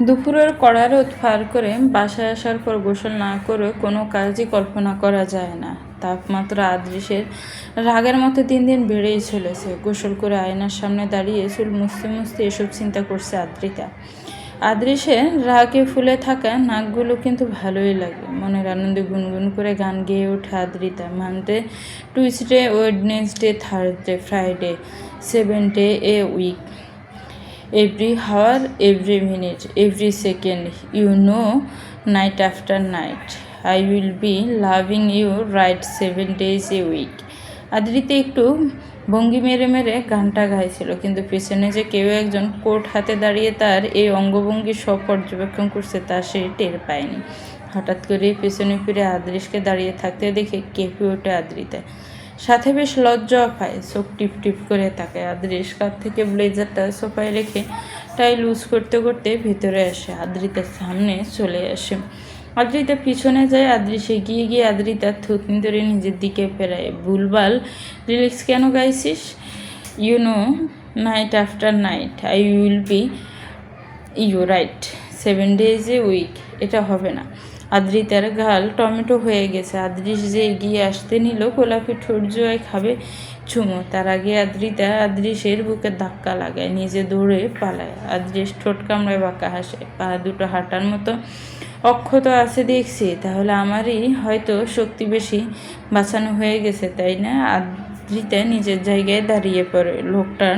দুপুরের কড়া রোদ পার করে বাসায় আসার পর গোসল না করে কোনো কাজই কল্পনা করা যায় না। তাপমাত্রা আদৃশের রাগের মতো দিন দিন বেড়েই চলেছে। গোসল করে আয়নার সামনে দাঁড়িয়ে চুল মুছতে মুছতে এসব চিন্তা করছে আদ্রিতা। আদৃশের রাগে ফুলে থাকা নাকগুলো কিন্তু ভালোই লাগে। মনের আনন্দে গুনগুন করে গান গেয়ে ওঠে আদ্রিতা। মানতে Tuesday, Wednesday, Thursday, Friday seven day a week. Every hour, every minute, every second. You know, night after night. I will be loving you right seven days a week. আদ্রিতে একটু ভঙ্গি মেরে মেরে গানটা গাইছিল কিন্তু পেছনে যে কেউ একজন কোট হাতে দাঁড়িয়ে তার এই অঙ্গভঙ্গি সব পর্যবেক্ষণ করছে তা সে টের পায়নি হঠাৎ করে পেছনে ফিরে আদৃশকে দাঁড়িয়ে থাকতে দেখে কেঁপে ওঠে আদ্রিতে সাথে বেশ লজ্জাও পায়। চোখ টিপ টিপ করে তাকায়। আদ্রিস কাত থেকে ব্লেজারটা সোফায় রেখে টাই লুজ করতে করতে ভেতরে আসে। আদ্রিতার সামনে চলে আসে। আদ্রিতা পিছনে যায়। আদ্রিস এগিয়ে গিয়ে আদ্রিতার থুতনি ধরে নিজের দিকে ফেরায়। ভুলভাল লিরিক্স কেন গাইছিস? You know night after night I will be you right seven days a week এটা হবে না। আদ্রিতার গাল টমেটো হয়ে গেছে। আদ্রিস যে এগিয়ে আসতে নিল, গোলাপি ঠোঁট খাবে চুমো। তার আগে আদ্রিতা আদ্রিসের বুকে ধাক্কা লাগায়, নিজে দৌড়ে পালায়। আদ্রিস ঠোঁট কামড়ায় বাঁকা হাসে। পা দুটো হাঁটার মতো অক্ষত আছে দেখছি। তাহলে আমারই হয়তো শক্তি বেশি বাঁচানো হয়ে গেছে, তাই না? আদ্রিতা নিজের জায়গায় দাঁড়িয়ে পড়ে। লোকটার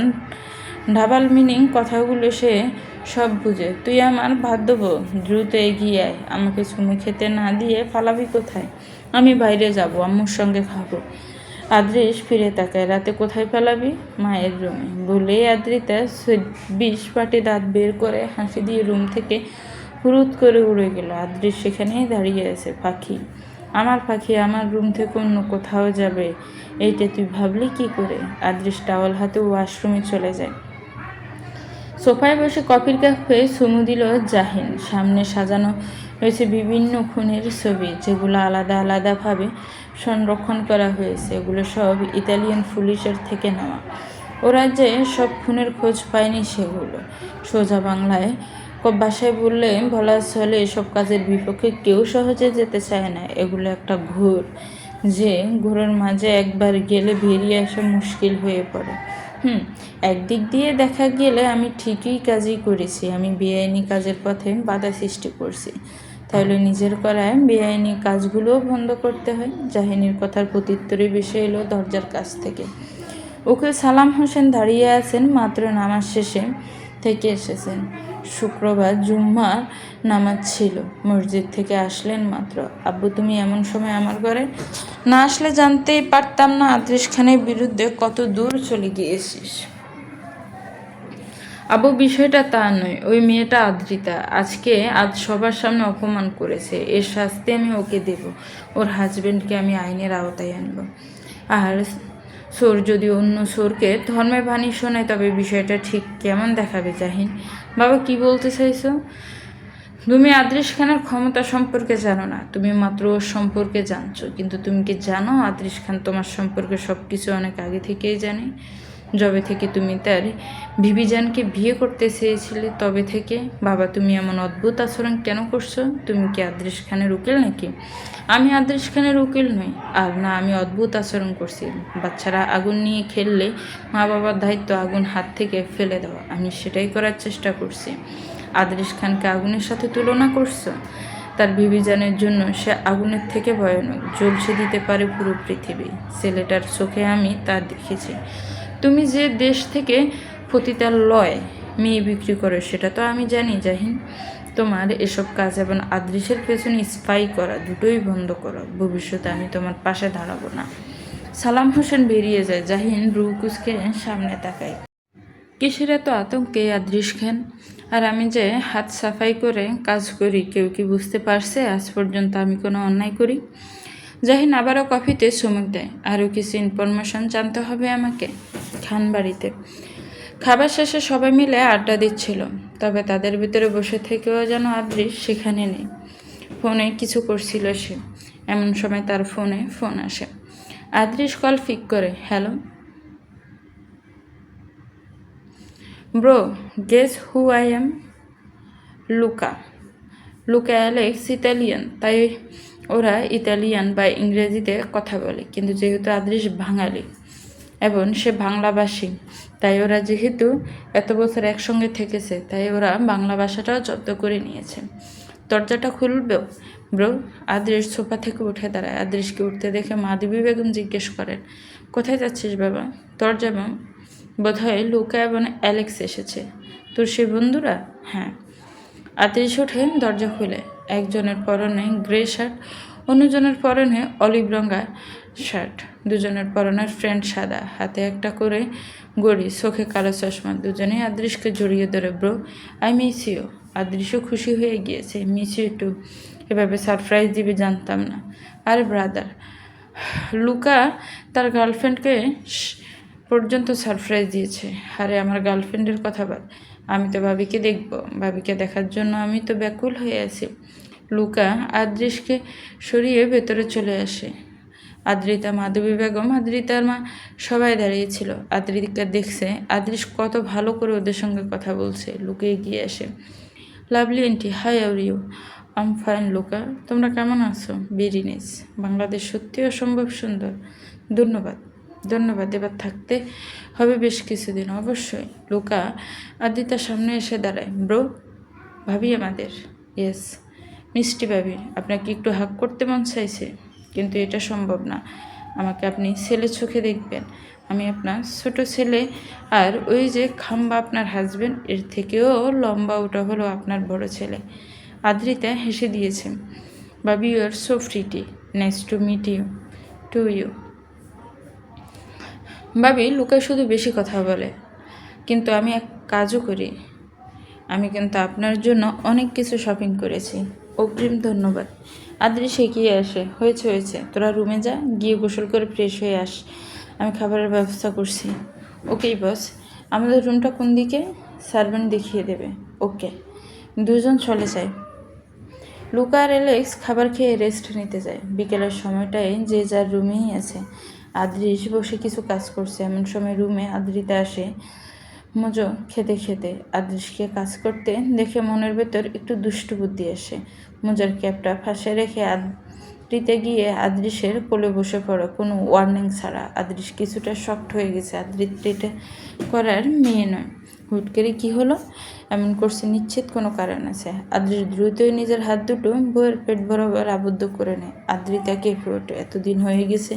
ডাবাল মিনিং কথাগুলো সে সব বুঝে। তুই আমার ভাত দেবো দ্রুত এগিয়ে আয়। আমাকে চুমু খেতে না দিয়ে পালাবি কোথায়? আমি বাইরে যাব, আম্মুর সঙ্গে খাব। আদ্রিস ফিরে তাকায়। রাতে কোথায় পালাবি? মায়ের রুমে। বলেই আদ্রিতা বিষ পাটি দাঁত বের করে হাসি দিয়ে রুম থেকে হুরুত করে উড়ে গেল। আদ্রিস সেখানেই দাঁড়িয়ে আছে, পাখি। আমার পাখি আমার রুম থেকে অন্য কোথাও যাবে, এইটা তুই ভাবলি কি করে? আদ্রিস টাওয়াল হাতে ওয়াশরুমে চলে যায়। সোফায় বসে কফির কাপ চুমু দিল জাহিন। সামনে সাজানো রয়েছে বিভিন্ন খুনের ছবি, যেগুলো আলাদা আলাদাভাবে সংরক্ষণ করা হয়েছে। এগুলো সব ইতালিয়ান পুলিশের থেকে নেওয়া। ওরা যে সব খুনের খোঁজ পায়নি সেগুলো। সোজা বাংলায় বাসায় বললে, বলা চলে এসব কাজের বিপক্ষে কেউ সহজে যেতে চায় না। এগুলো একটা ঘোর, যে ঘোরের মাঝে একবার গেলে বেরিয়ে আসা মুশকিল হয়ে পড়ে। হুম, একদিক দিয়ে দেখা গেলে আমি ঠিকই কাজই করেছি। আমি বেআইনি কাজের পথে বাধা সৃষ্টি করছি। তাহলে নিজের করায় বেআইনি কাজগুলোও বন্ধ করতে হয়। জাহিনীর কথার প্রত্যুত্তরে বেশি এলো দরজার কাছ থেকে। ওকে সালাম হোসেন দাঁড়িয়ে আছেন, মাত্র নামাজ শেষে থেকে এসেছেন। শুক্রবার জুম্মার নামাজ ছিল। মসজিদ থেকে আসলেন মাত্র, আব্বু, তুমি এমন সময় আমার ঘরে না আসলে জানতেই পারতাম না আদ্রিস খানের বিরুদ্ধে কত দূর চলে গিয়েছিস। আবু বিষয়টা তা নয়, ওই মেয়েটা আদ্রিতা। আজকে আজ সবার সামনে অপমান করেছে, এর শাস্তি আমি ওকে দেব, ওর হাজবেন্ডকে আমি আইনের আওতায় আনব। আর সোর যদি অন্য সোরকে ধর্মের বাণী শোনায়, তবে বিষয়টা ঠিক কেমন দেখাবে জাহিন? বাবা, কি বলতে চাইছো? তুমি আদ্রিস খানের ক্ষমতা সম্পর্কে জানো না। তুমি মাত্র ওর সম্পর্কে জানছো। কিন্তু তুমি কি জানো আদ্রিস খান তোমার সম্পর্কে সব কিছু অনেক আগে থেকেই জানে? যবে থেকে তুমি তার ভিভিজানকে বিয়ে করতে চেয়েছিলে, তবে থেকে, বাবা, তুমি এমন অদ্ভুত আচরণ কেন করছ? তুমি কি আদ্রিস খানের উকিল নাকি? আমি আদ্রিস খানের উকিল নই, আর না, আমি অদ্ভুত আচরণ করছি। বাচ্চারা আগুন নিয়ে খেললে মা বাবার দায়িত্ব আগুন হাত থেকে ফেলে দেওয়া, আমি সেটাই করার চেষ্টা করছি। আদরিস খানকে আগুনের সাথে তুলনা করছ? তার বিবিজানের জন্য সে আগুনের থেকে ভয়ানক জ্বলসে দিতে পারে পুরো পৃথিবী। ছেলেটার চোখে আমি তা দেখেছি। তুমি যে দেশ থেকে পতিতার লয় মেয়ে বিক্রি করো, সেটা তো আমি জানি, জাহিন। তোমার এসব কাজ এবং আদৃশের পেছনে স্পাই করা দুটোই বন্ধ করো। ভবিষ্যতে আমি তোমার পাশে দাঁড়াবো না। সালাম হোসেন বেরিয়ে যায়। জাহিন রুকুসকে সামনে তাকায়। কিসের এত আতঙ্কে আদৃশ খান? আর আমি যে হাত সাফাই করে কাজ করি, কেউ কি বুঝতে পারছে? আজ পর্যন্ত আমি কোনো অন্যায় করি? জাহিন আবারও কফিতে চুমুক দেয়। আরও কিছু ইনফরমেশন জানতে হবে আমাকে? খান বাড়িতে খাবার শেষে সবাই মিলে আড্ডা দিচ্ছিল, তবে তাদের ভিতরে বসে থেকেও যেন আদৃশ সেখানে নেই। ফোনে কিছু করছিল সে, এমন সময় তার ফোনে ফোন আসে। আদৃশ কল পিক করে, hello? Bro guess who I am Luca. Luca Alex Italian. তাই ওরা ইতালিয়ান বা ইংরেজিতে কথা বলে, কিন্তু যেহেতু আদৃশ বাঙালি। এবং সে বাংলাভাষী। তাই ওরা যেহেতু এত বছর একসঙ্গে থেকেছে, তাই ওরা বাংলা ভাষাটাও জব্দ করে নিয়েছে। দরজাটা খুলবেও ব্রো, আদ্রেশ সোফা থেকে উঠে দাঁড়ায়। আদৃশকে উঠতে দেখে মাধবী বেগম জিজ্ঞেস করেন, কোথায় যাচ্ছিস বাবা? দরজা বোধহয় লুকা এবং অ্যালেক্স এসেছে। তোর সে বন্ধুরা? হ্যাঁ। আদৃশ উঠে দরজা খুলে। একজনের পরনে গ্রে শার্ট, অন্যজনের পরনে অলিভ রঙা। শার্ট। দুজনের পরনের ফ্রেন্ড সাদা, হাতে একটা করে গড়ি, চোখে কালো চশমা, দুজনেই আদৃশকে জড়িয়ে ধরে, ব্রো, আই মিস ইউ। আদৃশও খুশি হয়ে গিয়েছে, মিস ইউ টু। এভাবে সারপ্রাইজ দিবে জানতাম না। আরে ব্রাদার। লুকা তার গার্লফ্রেন্ডকে পর্যন্ত সারপ্রাইজ দিয়েছে। আরে, আমার গার্লফ্রেন্ডের কথা বাদ, আমি তো ভাবিকে দেখব। ভাবিকে দেখার জন্য আমি তো ব্যাকুল হয়ে আছি। লুকা আদৃশকে সরিয়ে ভেতরে চলে আসে। আদ্রিতা, মাধবী বেগম, আদ্রিতার মা সবাই দাঁড়িয়েছিল আদ্রিকা দেখছে আদৃশ কত ভালো করে ওদের সঙ্গে কথা বলছে লুকে এগিয়ে আসে। Lovely aunty hi are you I'm fine Luca. তোমরা কেমন আছো? বেরিনেস বাংলাদেশ সত্যি অসম্ভব সুন্দর। ধন্যবাদ। ধন্যবাদ। এবার থাকতে হবে বেশ কিছুদিন। অবশ্যই। লুকা আদিতার সামনে এসে দাঁড়ায়। ব্রো, ভাবি আমাদের। ইয়েস মিষ্টি ভাবি, আপনাকে একটু হাক করতে মন চাইছে? কিন্তু এটা সম্ভব না। আমাকে আপনি ছেলে চোখে দেখবেন। আমি আপনার ছোট ছেলে। আর ওই যে খাম্বা আপনার হাজবেন্ড এর থেকেও লম্বা ওটা হলো আপনার বড় ছেলে। আদ্রিতা হেসে দিয়েছে, baby you are so pretty nice to meet you too you baby লুকায় শুধু বেশি কথা বলে, কিন্তু আমি এক কাজও করি। আমি কিন্তু আপনার জন্য অনেক কিছু শপিং করেছি। অগ্রিম ধন্যবাদ। আদৃশ এগিয়ে আসে। হয়েছে হয়েছে। তোরা রুমে যা, গিয়ে গোসল করে ফ্রেশ হয়ে আস। আমি খাবারের ব্যবস্থা করছি। ওকেই বস আমাদের রুমটা কোন দিকে? সার্ভেন্ট দেখিয়ে দেবে। ওকে। দুজন চলে যায়। লুকা আর এলেক্স খাবার খেয়ে রেস্ট নিতে যায়। বিকেলের সময়টায় যে যার রুমেই আছে। আদ্রিস বসে কিছু কাজ করছে। এমন সময় রুমে আদ্রিতা আসে। মজো খেতে খেতে আদৃশকে কাজ করতে দেখে মনের ভেতর একটু দুষ্টু বুদ্ধি আসে। মোজার ক্যাপটা ফাঁসে রেখে আদ্রিতে গিয়ে আদৃশের কোলে বসে পড়ো। কোনো ওয়ার্নিং ছাড়া। আদৃশ কিছুটা শক্ট হয়ে গেছে। আদৃত্রিটা করার মেয়ে নয়। হুট করে কী হলো? এমন করছে নিশ্চিত কোনো কারণ আছে। আদৃশ দ্রুতই নিজের হাত দুটো বইয়ের পেট বরাবর আবদ্ধ করে নেয়। আদ্রিতা কেঁপে ওঠে এতদিন হয়ে গেছে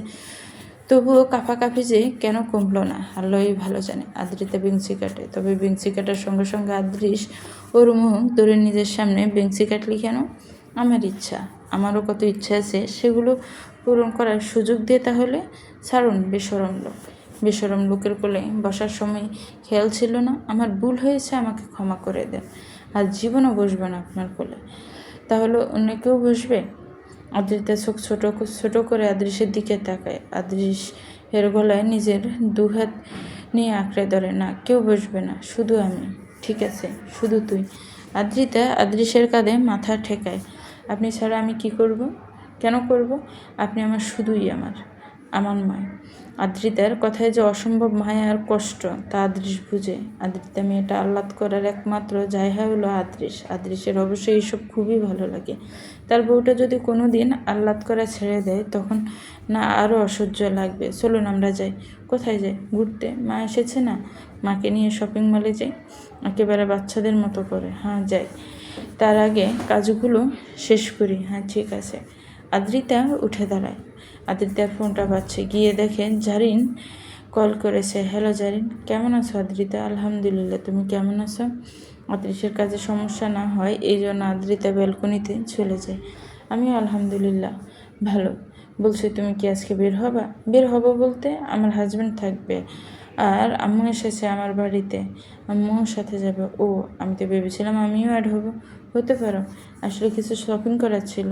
তবুও কাফাকাফি যে কেন কমলো না আল্লাহই ভালো জানে। আদ্রিতে বেঞ্চি কাটে, তবে বেঞ্চি কাটার সঙ্গে সঙ্গে আদ্রিস ওর মুখ ধরে নিজের সামনে বেঞ্চি কাটলি কেন? আমার ইচ্ছা, আমারও কত ইচ্ছা আছে, সেগুলো পূরণ করার সুযোগ দিয়ে তাহলে। ছাড়ুন, বেসরম লোক। বেসরম লোকের কোলে বসার সময় খেয়াল ছিল না। আমার ভুল হয়েছে, আমাকে ক্ষমা করে দেন। আর জীবনও বসবে না আপনার কোলে। তাহলে অন্য কেউ বসবে? আদৃতা চোখ ছোট ছোট করে আদৃশের দিকে তাকায়। আদৃশ এর গলায় নিজের দুহাত নিয়ে আঁকড়ে ধরে, না, কেউ বসবে না, শুধু আমি। ঠিক আছে, শুধু তুই। আদৃতা আদৃশের কাঁধে মাথা ঠেকায়। আপনি ছাড়া আমি কি করব? কেন করব? আপনি আমার শুধুই আমার। আমার মায়। আদ্রিতার কথায় যে অসম্ভব মায়া আর কষ্ট, তা আদৃশ বুঝে। আদ্রিতা মেয়েটা আহ্লাদ করার একমাত্র জায়গা হলো আদৃশ আদৃশের অবশ্যই এইসব খুবই ভালো লাগে। তার বউটা যদি কোনো দিন আহ্লাদ করা ছেড়ে দেয়, তখন না আরও অসহ্য লাগবে। চলুন আমরা যাই। কোথায় যাই? ঘুরতে। মা এসেছে না? মাকে নিয়ে শপিং মলে যাই? একেবারে বাচ্চাদের মতো করে। হ্যাঁ যাই। তার আগে কাজগুলো শেষ করি। হ্যাঁ ঠিক আছে। আদ্রিতা উঠে দাঁড়ায়। আদ্রিতার ফোনটা পাচ্ছে গিয়ে দেখে জারিন কল করেছে। হ্যালো জারিন, কেমন আছো আদ্রিতা? আলহামদুলিল্লাহ, তুমি কেমন আছো? আদ্রিসের কাজে সমস্যা না হয়, এই জন্য আদ্রিতা ব্যালকনিতে চলে যায়। আমি আলহামদুলিল্লাহ, ভালো। বলছি, তুমি কি আজকে বের হবা? বের হব বলতে আমার হাজব্যান্ড থাকবে আর আম্মু এসেছে আমার বাড়িতে। আম্মুর সাথে যাবে। ও, আমি তো ভেবেছিলাম আমিও অ্যাড হব। হতে পারো। আসলে কিছু শপিং করার ছিল।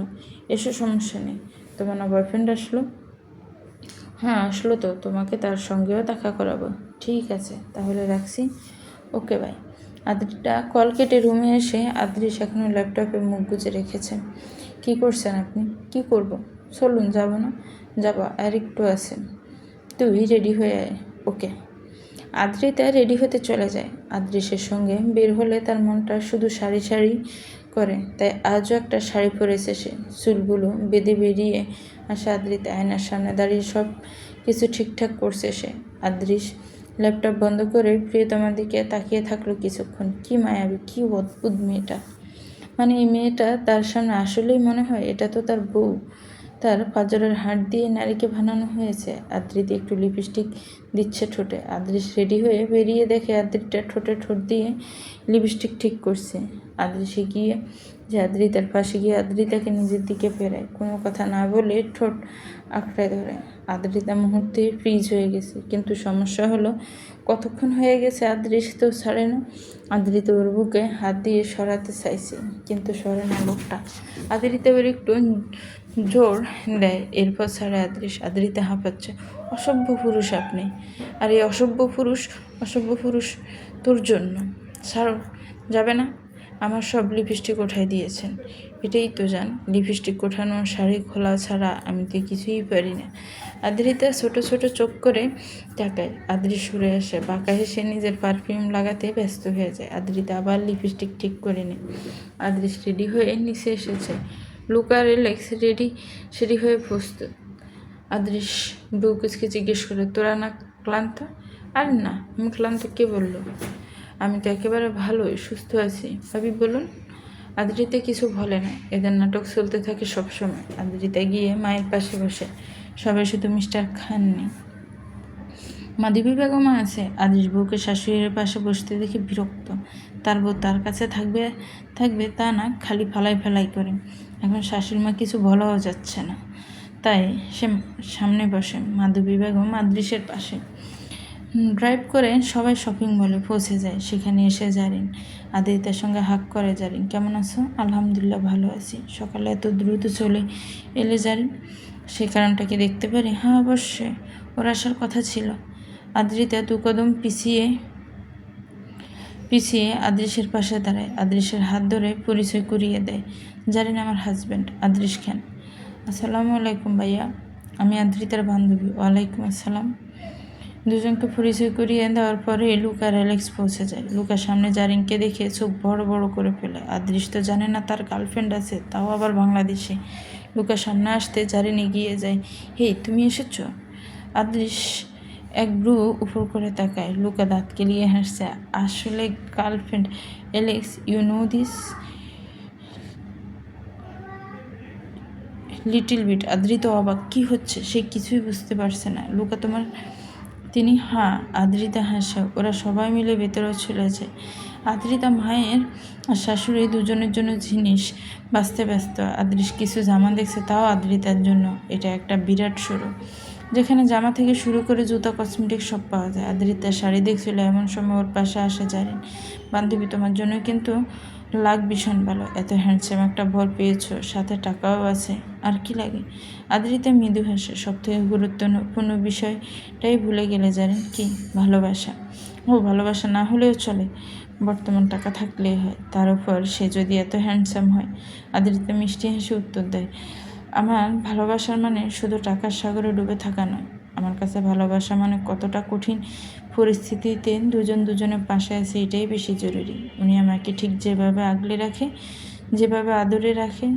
এসো, সমস্যা নেই। তোমার না বয়ফ্রেন্ড আসলো? হ্যাঁ আসলো তো। তোমাকে তার সঙ্গেও দেখা করাবো। ঠিক আছে, তাহলে রাখছি। ওকে বাই আদ্রিটা কল কেটে রুমে এসে আদ্রিস এখনও ল্যাপটপে মুখ গুজে রেখেছেন কি করছেন আপনি? কি করব? চলুন, যাব না। যাব, আর একটু আছেন তুই রেডি হয়ে আয়। ওকে। আদ্রিতা রেডি হতে চলে যায়। আদ্রিসের সঙ্গে বের হলে তার মনটা শুধু সারি সারি করে। তাই আজও একটা শাড়ি পরেছে সে চুলগুলো বেঁধে বেরিয়ে আসে আদ্রিতা। আয়নার সামনে দাঁড়িয়ে সব কিছু ঠিকঠাক করছে সে। আদ্রিস ল্যাপটপ বন্ধ করে প্রিয়তমার দিকে তাকিয়ে থাকল কিছুক্ষণ। কি মায়াবী, কি অদ্ভুত মেয়েটা। মানে এই মেয়েটা তার সামনে আসলেই মনে হয় এটা তো তার বউ। তার পাজরের হাড় দিয়ে নারীকে বানানো হয়েছে। আদ্রিতে একটু লিপস্টিক দিচ্ছে ঠোঁটে। আদ্রিস রেডি হয়ে বেরিয়ে দেখে আদ্রিটা ঠোঁটে ঠোঁট দিয়ে লিপস্টিক ঠিক করছে। আদ্রিসে গিয়ে যে আদ্রিতার পাশে গিয়ে আদ্রিতাকে নিজের দিকে ফেরায়। কোনো কথা না বলে ঠোঁট আঁকড়ে ধরে। আদ্রিতা মুহূর্তে ফ্রিজ হয়ে গেছে। কিন্তু সমস্যা হলো, কতক্ষণ হয়ে গেছে আদ্রিস তো ছাড়ে না। আদ্রিত ওর বুকে হাত দিয়ে সরাতে চাইছে, কিন্তু সরে না লোকটা। আদ্রিতা ওর একটু জোর দেয়। এরপর ছাড়ে আদ্রিস। আদ্রিতে হাঁপাচ্ছে, অসভ্য পুরুষ আপনি। আর এই অসভ্য পুরুষ অসভ্য পুরুষ তোর জন্য। ছাড়ো, যাবে না? আমার সব লিপস্টিক ওঠাই দিয়েছেন। এটাই তো জান, লিপস্টিক ওঠানো, শাড়ি খোলা ছাড়া আমি তো কিছুই পারি না। আদ্রিতা ছোট ছোট চোখ করে তাকায়। আদ্রি সরে আসে, বাঁকা হেসে নিজের পারফিউম লাগাতে ব্যস্ত হয়ে যায়। আদ্রিতা আবার লিপস্টিক ঠিক করে নেয়। আদ্রিস রেডি হয়ে নিচে এসেছে। লুকার রিল্যাক্স রেডি সেডি হয়ে প্রস্তুত। আদৃশ বউকুচকে জিজ্ঞেস করে, তোরা না ক্লান্ত? আর না, আমি ক্লান্ত, কে বলল? আমি তো একেবারে ভালোই, সুস্থ আছি। ভাবি, বলুন আদ্রিতে কিছু বলে না। এদের নাটক চলতে থাকে সবসময়। আদ্রিতা গিয়ে মায়ের পাশে বসে। সবাই শুধু মিস্টার খান নেই মাদিবী বেগমা আছে। আদিস বউকে শাশুড়ির পাশে বসতে দেখে বিরক্ত। তার বউ তার কাছে থাকবে থাকবে তা না, খালি ফালাই ফেলাই করে। এখন শাশুড়ি মা কিছু বলাও যাচ্ছে না। তাই সে সামনে বসে। মাধবী বেগম আদৃশের পাশে। ড্রাইভ করে সবাই শপিং মলে পৌঁছে যায়। সেখানে এসে জারিন। আদিত্যের সঙ্গে হাক করে জারিন। কেমন আছো? আলহামদুলিল্লাহ ভালো আছি। সকালে এত দ্রুত চলে এলে জারিন। সেই কারণটা কি দেখতে পারি? হ্যাঁ অবশ্যই। ওর আসার কথা ছিল। আদ্রিতা দু কদম পিছিয়ে পিছিয়ে আদৃশের পাশে দাঁড়ায়। আদৃশের হাত ধরে পরিচয় করিয়ে দেয়। জানেন আমার হাজব্যান্ড আদৃশ খান। আসসালামু আলাইকুম ভাইয়া। আমি আদ্রিতার বান্ধবী। ওয়ালাইকুম আসসালাম। দুজনকে পরিচয় করিয়ে দেওয়ার পরে লুকা অ্যালেক্স পৌঁছে যায়। লুকা সামনে জারিনকে দেখে চোখ বড় বড় করে ফেলে। আদৃশ তো জানে না তার গার্লফ্রেন্ড আছে, তাও আবার বাংলাদেশে। লুকা সামনে আসতে জারিন এগিয়ে যায়। হেই, তুমি এসেছ? আদৃশ এক ব্রু উপর করে তাকায়। লুকা দাঁত কেলিয়ে হাসছে, আসলে girlfriend Alex you know this? Little bit Adrita অবাক, কি হচ্ছে? সে কিছুই বুঝতে পারছে না। লুকা, তোমার তিনি হ্যাঁ আদ্রিতা হাসে, ওরা সবাই মিলে ভেতরে চলে যায় আদ্রিতা মায়ের আর শাশুড়ি দুজনের জন্য জিনিস, বাঁচতে ব্যস্ত। আদ্রিস কিছু জামা দেখছে, তাও আদ্রিতার জন্য। এটা একটা বিরাট শুরু। যেখানে জামা থেকে শুরু করে জুতা কসমেটিক সব পাওয়া যায়। আদ্রিতার শাড়ি দেখছিল, এমন সময় ওর পাশে আসে জারিন বান্ধবী তোমার জন্য কিন্তু লাগ ভীষণ ভালো। এত হ্যান্ডসাম একটা ভর পেয়েছ, সাথে টাকাও আছে, আর কি লাগে? আদ্রিতা মৃদু হাসে। সব থেকে গুরুত্বপূর্ণ বিষয়টাই ভুলে গেলে জানেন কি ভালোবাসা। ও ভালোবাসা না হলেও চলে, বর্তমান টাকা থাকলেই হয়। তার উপর সে যদি এত হ্যান্ডসাম হয় আদ্রিতা মিষ্টি হেসে উত্তর দেয়। আমার ভালোবাসার মানে শুধু টাকার সাগরে ডুবে থাকা নয়। আমার কাছে ভালোবাসা মানে কতটা কঠিন পরিস্থিতিতে দুজন দুজনের পাশে আছে, এটাই বেশি জরুরি। উনি আমাকে ঠিক যেভাবে আগলে রাখে, যেভাবে আদরে রাখে,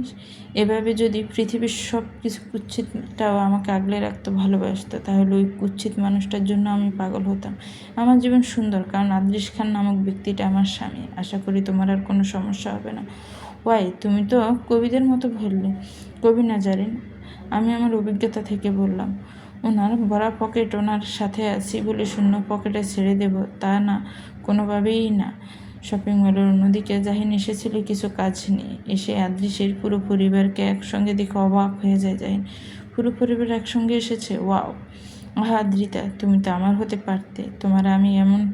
এভাবে যদি পৃথিবীর সব কিছু কুচ্ছিতটাও আমাকে আগলে রাখতো, ভালোবাসতো, তাহলে ওই কুচ্ছিত মানুষটার জন্য আমি পাগল হতাম। আমার জীবন সুন্দর, কারণ আদৃশ খান নামক ব্যক্তিটা আমার স্বামী। আশা করি তোমার আর কোনো সমস্যা হবে না। ওয়াই, তুমি তো কবিদের মতো বললে কবি না জানেন, আমি আমার অভিজ্ঞতা থেকে বললাম। ওনার ভরা পকেট ওনার সাথে আছি বলে শূন্য পকেটে ছেড়ে দেব, তা না, কোনোভাবেই না। শপিং মলের অন্যদিকে জাহিন এসেছিল, কিছু কাজ নিয়ে। এসে আদৃশের পুরো পরিবারকে একসঙ্গে দেখে অবাক হয়ে যায় জাহিন। পুরো পরিবার একসঙ্গে এসেছে? ওয়াও। আহা আদ্রিতা, তুমি তো আমার হতে পারতে। তোমার আমি এমন,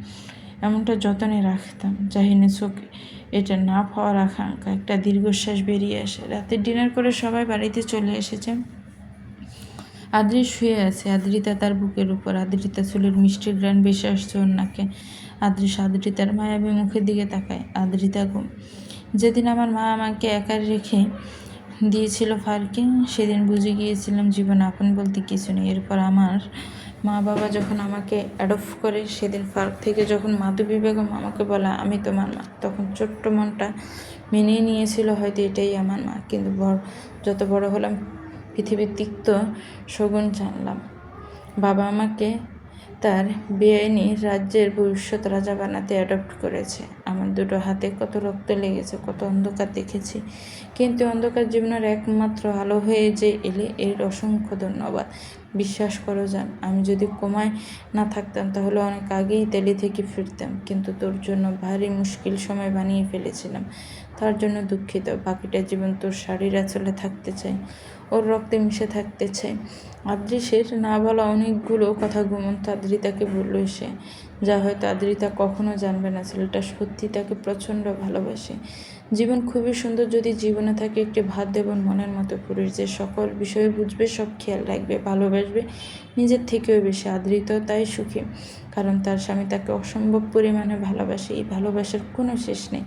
এমনটা যতনে রাখতাম। জাহিনের চোখে, এটা না পাওয়ার আকাঙ্ক্ষা। একটা দীর্ঘশ্বাস বেরিয়ে আসে। রাতে ডিনার করে সবাই বাড়িতে চলে এসেছে। আদ্রি শুয়ে আছে। আদ্রিতা তার বুকের উপর, আদ্রিতা চুলের মিষ্টি গ্রান বেশি আসছে ওর নাকে। আদ্রিস আদ্রিতার মায়াবী মুখের দিকে তাকায়। আদ্রিতা ঘুম যেদিন আমার মা আমাকে একা রেখে দিয়েছিল ফারকে সেদিন বুঝে গিয়েছিলাম জীবন আপন বলতে কিছু নেই। এরপর আমার মা বাবা যখন আমাকে অ্যাডপ্ট করে, সেদিন পার্ক থেকে যখন মাধবী বেগম আমাকে বলা, আমি তোমার মা। তখন ছোট্ট মনটা মেনে নিয়েছিল, হয়তো এটাই আমার মা। কিন্তু বড় যত বড় হলাম পৃথিবীর তিক্ত শগুন জানলাম। বাবা আমাকে তার বেআইনি রাজ্যের ভবিষ্যৎ রাজা বানাতে অ্যাডপ্ট করেছে। আমার দুটো হাতে কত রক্ত লেগেছে, কত অন্ধকার দেখেছি। কিন্তু অন্ধকার জীবনের একমাত্র আলো হয়ে যে এলে এর অসংখ্য ধন্যবাদ। বিশ্বাস করো যান আমি যদি কমায় না থাকতাম তাহলে অনেক আগেই তেলি থেকে ফিরতাম। কিন্তু তোর জন্য ভারী মুশকিল সময় বানিয়ে ফেলেছিলাম। তার জন্য দুঃখিত, বাকিটা জীবন তোর শাড়ির আঁচলে থাকতে চাই। ওর রক্তে মিশে থাকতে চাই আদৃশের না বলা অনেকগুলো কথা ঘুমন্ত আদ্রিতাকে বলল সে যা হয়তো আদ্রিতা কখনো জানবে না, ছেলেটা সত্যি তাকে প্রচণ্ড ভালোবাসে। জীবন খুবই সুন্দর যদি জীবনে থাকে একটি ভাত দেবন মনের মতো পুরুষ। যে সকল বিষয় বুঝবে, সব খেয়াল রাখবে, ভালোবাসবে, নিজের থেকেও বেশি। আদৃত তাই সুখী, কারণ তার স্বামী তাকে অসম্ভব পরিমাণে ভালোবাসে। এই ভালোবাসার কোনো শেষ নেই।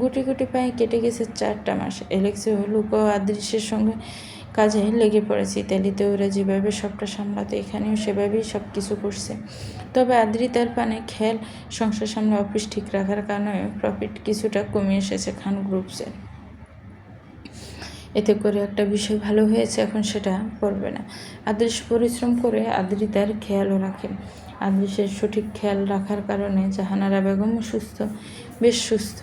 গুটি গুটি পায়ে কেটে গেছে চারটা মাস। এলেক্সিও লুক ও আদৃশ্যের সঙ্গে কাজে লেগে পড়েছে। ইতালিতে ওরা যেভাবে সবটা সামলাতে এখানেও সেভাবেই সব কিছু করছে। তবে আদ্রিতার পানে খেয়াল সংসার সামনে অফিস ঠিক রাখার কারণে প্রফিট কিছুটা কমে এসেছে খান গ্রুপসের এতে করে একটা বিষয় ভালো হয়েছে, এখন সেটা পড়বে না। আদৃশ পরিশ্রম করে আদ্রিতার খেয়ালও রাখে। আদৃশের সঠিক খেয়াল রাখার কারণে জাহানারা বেগমও সুস্থ, বেশ সুস্থ।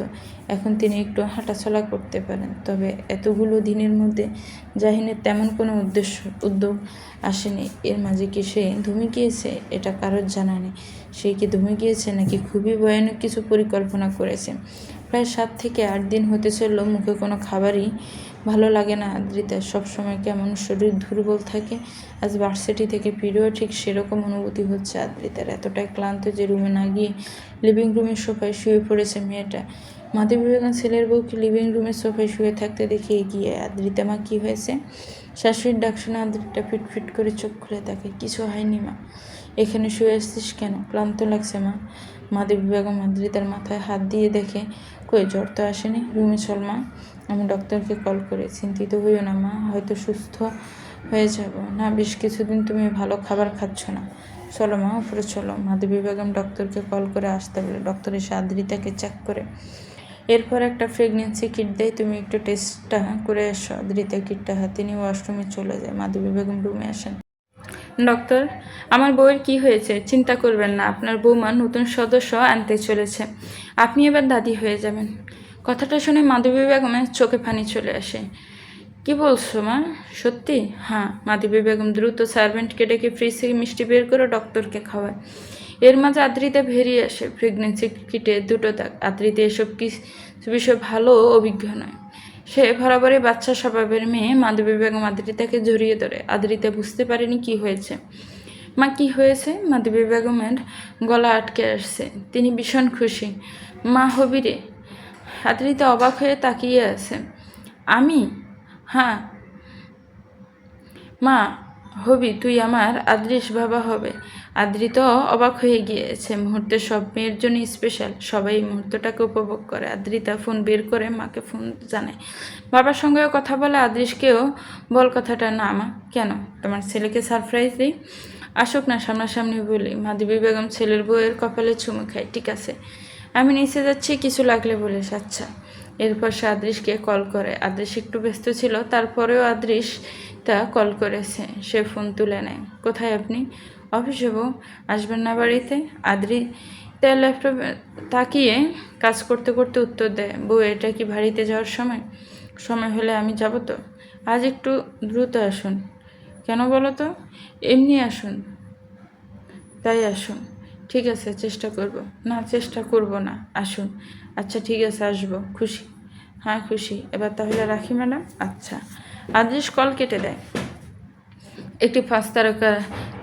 এখন তিনি একটু হাঁটাচলা করতে পারেন। তবে এতগুলো দিনের মধ্যে জাহিনের তেমন কোনো উদ্দেশ্য, উদ্যোগ আসেনি। এর মাঝে কি সে ধুমে গিয়েছে, এটা কারোর জানা নেই। সে কি ধুমে গিয়েছে নাকি খুবই ভয়ানক কিছু পরিকল্পনা করেছে? প্রায় সাত থেকে আট দিন হতে চলল মুখে কোনো খাবারই ভালো লাগে না আদ্রিতার সবসময় কেমন শরীর দুর্বল থাকে, আজ ভার্সিটি থেকে ফিরেও ঠিক সেরকম অনুভূতি হচ্ছে আদ্রিতার। এতটাই ক্লান্ত যে রুমে না গিয়ে লিভিং রুমের সোফায় শুয়ে পড়েছে মেয়েটা। মাধবী বেগম ছেলের বউকে লিভিং রুমের সোফায় শুয়ে থাকতে দেখে এগিয়ে আদ্রিতা মা, কী হয়েছে? শাশুড়ির ডাক শুনে আদ্রিতা ফিটফিট করে চোখ খুলে তাকে, কিছু হয়নি মা। এখানে শুয়ে আসছিস কেন? ক্লান্ত লাগছে মা। মাধবী বেগম আদ্রিতার মাথায় হাত দিয়ে দেখে, কই, জ্বর তো আসেনি? রুমে চল মা। আমি ডক্টরকে কল করে, চিন্তিত হইও না মা, হয়তো সুস্থ হয়ে যাব। না, বেশ কিছুদিন তুমি ভালো খাবার খাচ্ছ না। চলো মা, উপরে চলো। মাধবী বেগম ডক্টরকে কল করে আসতে বলে ডক্টর এসে আদ্রিতাকে চেক করে এরপর একটা প্রেগনেন্সি কিট দেয়, তুমি একটু টেস্টটা করে এসো। আদ্রিতা কিটটা হাতে নিয়ে ওয়াশরুমে চলে যায়, মাধবী বেগম রুমে আসেন। ডক্টর আমার বউয়ের কি হয়েছে? চিন্তা করবেন না, আপনার বৌমা নতুন সদস্য আনতে চলেছে। আপনি এবার দাদি হয়ে যাবেন। কথাটা শুনে মাধবী বেগমের চোখে পানি চলে আসে। কি বলছো মা? সত্যি? হ্যাঁ মাধবী বেগম দ্রুত সার্ভেন্টকে ডেকে ফ্রিজ থেকে মিষ্টি বের করে ডক্টরকে খাওয়ায়। এর মাঝে আদ্রিতা বেরিয়ে আসে প্রেগনেন্সি কিটে দুটো দাগ। আদ্রিতা এসব কিছু বিষয় ভালো অভিজ্ঞ নয়। সে বরাবরই বাচ্চা স্বভাবের মেয়ে, মাধবী বেগম আদ্রিতাকে জড়িয়ে ধরে। আদ্রিতা বুঝতে পারেনি কি হয়েছে। মা, কি হয়েছে? মাধবী বেগমের গলা আটকে আসছে। তিনি ভীষণ খুশি। মা, হবিরে। আদ্রিতা অবাক হয়ে তাকিয়ে আছে। আমি? হ্যাঁ। মা হবি, তুই আমার আদৃশ বাবা হবে। আদ্রি তো অবাক হয়ে গিয়েছে। মুহূর্তে সব মেয়ের জন্য স্পেশাল সবাই এই মুহূর্তটাকে উপভোগ করে। আদ্রিতা ফোন বের করে মাকে ফোন জানায়। বাবার সঙ্গেও কথা বলে, আদৃশকেও বল কথাটা, না মা, কেন? তোমার ছেলেকে সারপ্রাইজ দিই? আসুক না, সামনাসামনি বলি। মাধবী বেগম ছেলের বউয়ের কপালে চুমু খায়। ঠিক আছে, আমি নিচে যাচ্ছি, কিছু লাগলে বলিস। আচ্ছা। এরপর সে আদৃশকে কল করে। আদৃশ একটু ব্যস্ত ছিল, তারপরেও আদৃশ তা কল করেছে। সে ফোন তুলে নেয়। কোথায় আপনি? অফিসে বউ আসবেন না বাড়িতে? আদ্রি তার ল্যাপটপে তাকিয়ে কাজ করতে করতে উত্তর দেয়, বউ, এটা কি বাড়িতে যাওয়ার সময়? সময় হলে আমি যাব তো। আজ একটু দ্রুত আসুন। কেন বলো তো? এমনি আসুন। তাই আসুন। ঠিক আছে, চেষ্টা করব। না, চেষ্টা করব না। আসুন। আচ্ছা ঠিক আছে, আসব। খুশি? হ্যাঁ খুশি। এবার তাহলে রাখি ম্যাডাম? আচ্ছা। আদেশ কল কেটে দেয়। একটি পাঁচ তারকা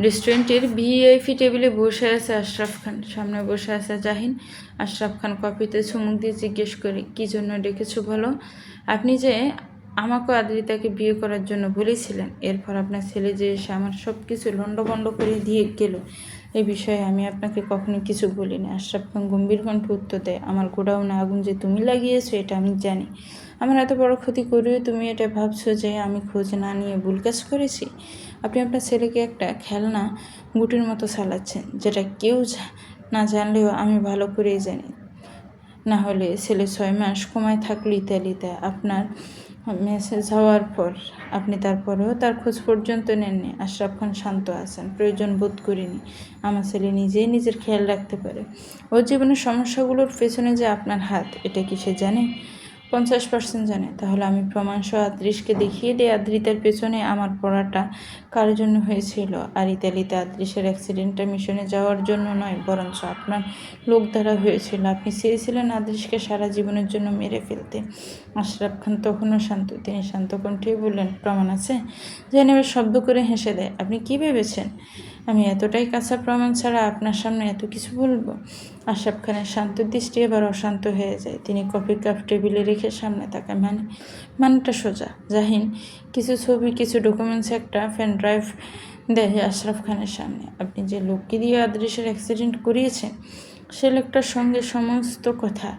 রেস্টুরেন্টের ভিআইপি টেবিলে বসে আছে আশরাফ খান। সামনে বসে আছে জাহিন। আশরাফ খান কপিতে চুমুক দিয়ে জিজ্ঞেস করি, কী জন্য ডেকেছো বলো? আপনি যে আমাকে আদ্রিতাকে বিয়ে করার জন্য বলেছিলেন, এরপর আপনার ছেলে যে এসে আমার সব কিছু লণ্ডভণ্ড করে দিয়ে গেল এই বিষয়ে আমি আপনাকে কখনো কিছু বলিনি। আশরাফ খান গম্ভীর কণ্ঠ উত্তর দেয়, আমার গোডাউনে আগুন যে তুমি লাগিয়েছো, এটা আমি জানি। আমার এত বড় ক্ষতি করেও তুমি এটা ভাবছ যে আমি খোঁজ না নিয়ে ভুল কাজ করেছি? আপনি আপনার ছেলেকে একটা খেলনা গুটির মতো চালাচ্ছেন যেটা কেউ না জানলেও আমি ভালো করেই জানি। না হলে ছেলে ছয় মাস কমায় থাকল ইতালিতে, আপনার মেসেজ হওয়ার পর আপনি তারপরেও তার খোঁজ পর্যন্ত নেননি। আশরাফ খান শান্ত আছেন, প্রয়োজন বোধ করিনি। আমার ছেলে নিজেই নিজের খেয়াল রাখতে পারে। ওর জীবনের সমস্যাগুলোর পেছনে যে আপনার হাত, এটা কি সে জানে? পঞ্চাশ পার্সেন্ট জানে। তাহলে আমি প্রমাণসহ আদৃশকে দেখিয়ে দিই। আদ্রিতার পেছনে আমার পড়াটা কার জন্য হয়েছিল? আর ইতালিতে আদৃশের অ্যাক্সিডেন্টটা মিশনে যাওয়ার জন্য নয়, বরঞ্চ আপনার লোক দ্বারা হয়েছিল। আপনি চেয়েছিলেন আদৃশকে সারা জীবনের জন্য মেরে ফেলতে। আশরাফ খান তখনও শান্ত, তিনি শান্ত কণ্ঠেই বললেন, প্রমাণ আছে? জেনে শব্দ করে হেসে দেয়, আপনি কি ভেবেছেন? আমি এতটাই কাঁচা প্রমাণ ছাড়া আপনার সামনে এত কিছু বলব? আশরাফ খানের শান্ত দৃষ্টি এবার অশান্ত হয়ে যায়। তিনি কফির কাপ টেবিলে রেখে সামনে তাকায় মানে মানটা সোজা। জাহিন, কিছু ছবি, কিছু ডকুমেন্টস একটা পেন ড্রাইভ দেয় আশরাফ খানের সামনে। আপনি যে লোককে দিয়ে আদৃশের অ্যাক্সিডেন্ট করিয়েছেন, সে লোকটার সঙ্গে সমস্ত কথা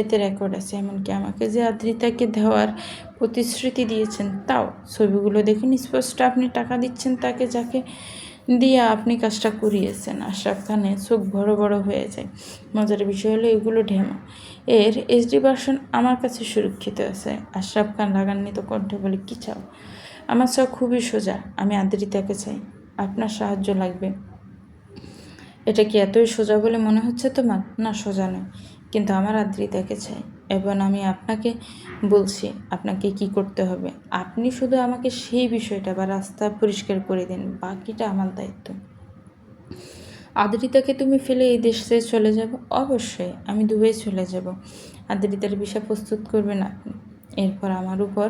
এতে রেকর্ড আছে। এমনকি আমাকে যে আদ্রিতাকে দেওয়ার প্রতিশ্রুতি দিয়েছেন, তাও। ছবিগুলো দেখুন, স্পষ্ট আপনি টাকা দিচ্ছেন তাকে, যাকে দিয়ে আপনি কাজটা করিয়েছেন। আশরাফ খানের চোখ বড় বড় হয়ে যায়। মজার বিষয় হলো এগুলো ঢেমা। এর এইচডি ভার্সন আমার কাছে সুরক্ষিত আছে। আশরাফ খান রাগান্বিত কণ্ঠে বলে, কী চাও? আমার চোখ খুবই সোজা। আমি আদ্রিতাকে চাই। আপনার সাহায্য লাগবে। এটা কি এতই সোজা বলে মনে হচ্ছে তোমার? না, সোজা নয়। কিন্তু আমার আদ্রিতাকে চাই। এবং আমি আপনাকে বলছি, আপনাকে কি করতে হবে? আপনি শুধু আমাকে সেই বিষয়টা বা রাস্তা পরিষ্কার করে দিন, বাকিটা আমার দায়িত্ব। আদ্রিতাকে তুমি ফেলে এই দেশে চলে যাব? অবশ্যই, আমি দুবাই চলে যাব। আদ্রিতার বিষয় প্রস্তুত করবেন আপনি এরপর আমার উপর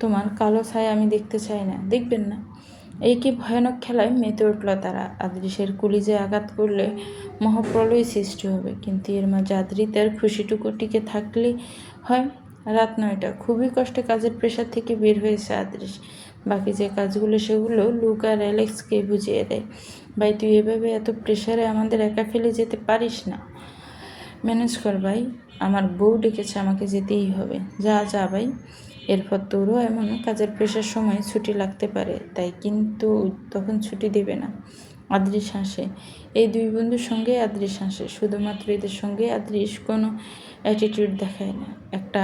তোমার কালো ছায়া আমি দেখতে চাই না। দেখবেন না। এই কি ভয়ানক খেলায় মেতে উঠল তারা? আদৃশের কুলিজে আঘাত করলে মহাপ্রলয় সৃষ্টি হবে। কিন্তু এর মাঝে আদ্রিতার খুশিটুকু টিকে থাকলে হয়। রাত নয়টা। খুবই কষ্টে কাজের প্রেশার থেকে বের হয়েছে আদৃশ। বাকি যে কাজগুলো সেগুলো লুক আর অ্যালেক্সকে বুঝিয়ে দেয়। ভাই, তুই এভাবে এত প্রেশারে আমাদের একা ফেলে যেতে পারিস না। ম্যানেজ কর ভাই। আমার বউ ডেকেছে, আমাকে যেতেই হবে। যা যা ভাই। এরপর তোরও এমন কাজের পেশার সময় ছুটি লাগতে পারে, তাই কিন্তু তখন ছুটি দেবে না। আদৃশ হাসে এই দুই বন্ধুর সঙ্গে আদৃশ হাসে শুধুমাত্র এদের সঙ্গে আদৃশ কোনো অ্যাটিটিউড দেখায় না। একটা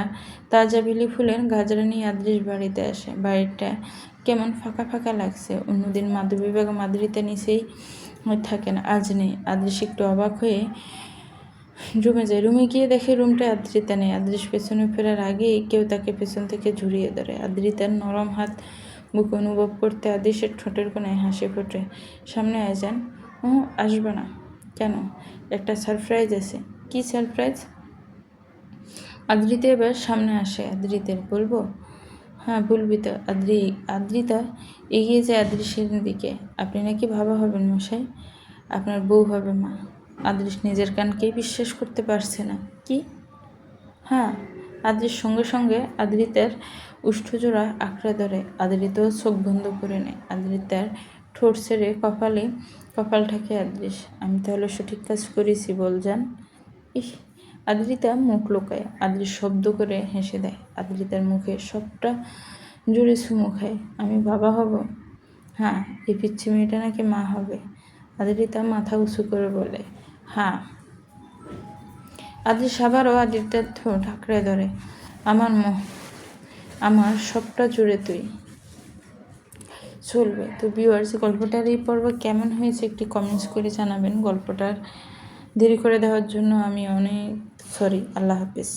তাজা বিলি ফুলের গাজরা নিয়ে আদৃশ বাড়িতে আসে। বাড়িটা কেমন ফাঁকা ফাঁকা লাগছে। অন্যদিন মাধবী বেগম আদ্রিতে নিচেই থাকেন আজ নেই। আদৃশ একটু অবাক হয়ে রুমে যায়। রুমে গিয়ে দেখে রুমটা আদ্রিতা নেই। আদৃশ পেছনে ফেরার আগেই কেউ তাকে পেছন থেকে ঝুড়িয়ে ধরে। আদ্রিতার নরম হাত, বুক অনুভব করতে আদেশের ঠোঁটের কোনায় হাসি ফোটে। সামনে আয় যান। ও, আসবে না। কেন? একটা সারপ্রাইজ আছে। কি সারপ্রাইজ আদ্রিতা এবার সামনে আসে। আদ্রিতের বলব? হ্যাঁ বলবি তো। আদ্রি, আদ্রিতা, এগিয়ে যায় আদৃশের দিকে। আপনি নাকি ভাবা হবেন মশাই? আপনার বউ হবে মা। আদৃশ নিজের কানকেই বিশ্বাস করতে পারছে না। কি? হ্যাঁ আদ্রির সঙ্গে সঙ্গে আদ্রিতার উষ্ঠজোড়া আঁকড়ে ধরে আদ্রিতও চোখ বন্ধ করে নেয়। আদ্রিতার ঠোঁট ছেড়ে কপালে, কপাল ঠাকে আদৃশ, আমি তাহলে সঠিক কাজ করেছি, বল যান ইস আদ্রিতা মুখ লোকায় আদ্রিস শব্দ করে হেসে দেয়। আদ্রিতার মুখে সবটা জুড়ে চুমু খায়। আমি বাবা হব? হ্যাঁ এই পিচ্ছি মেয়েটা নাকি মা হবে। আদ্রিতা মাথা উঁচু করে বলে হ্যাঁ। আদ্রিস আবারও ও ঠোঁট আঁকড়ে ধরে আমার আমার সবটা জুড়ে তুই। চলবে। তো ভিউয়ার্স গল্পটার এই পর্ব কেমন হয়েছে একটি কমেন্টস করে জানাবেন। গল্পটার দেরি করে দেওয়ার জন্য আমি অনেক সরি আল্লাহ হাফিজ।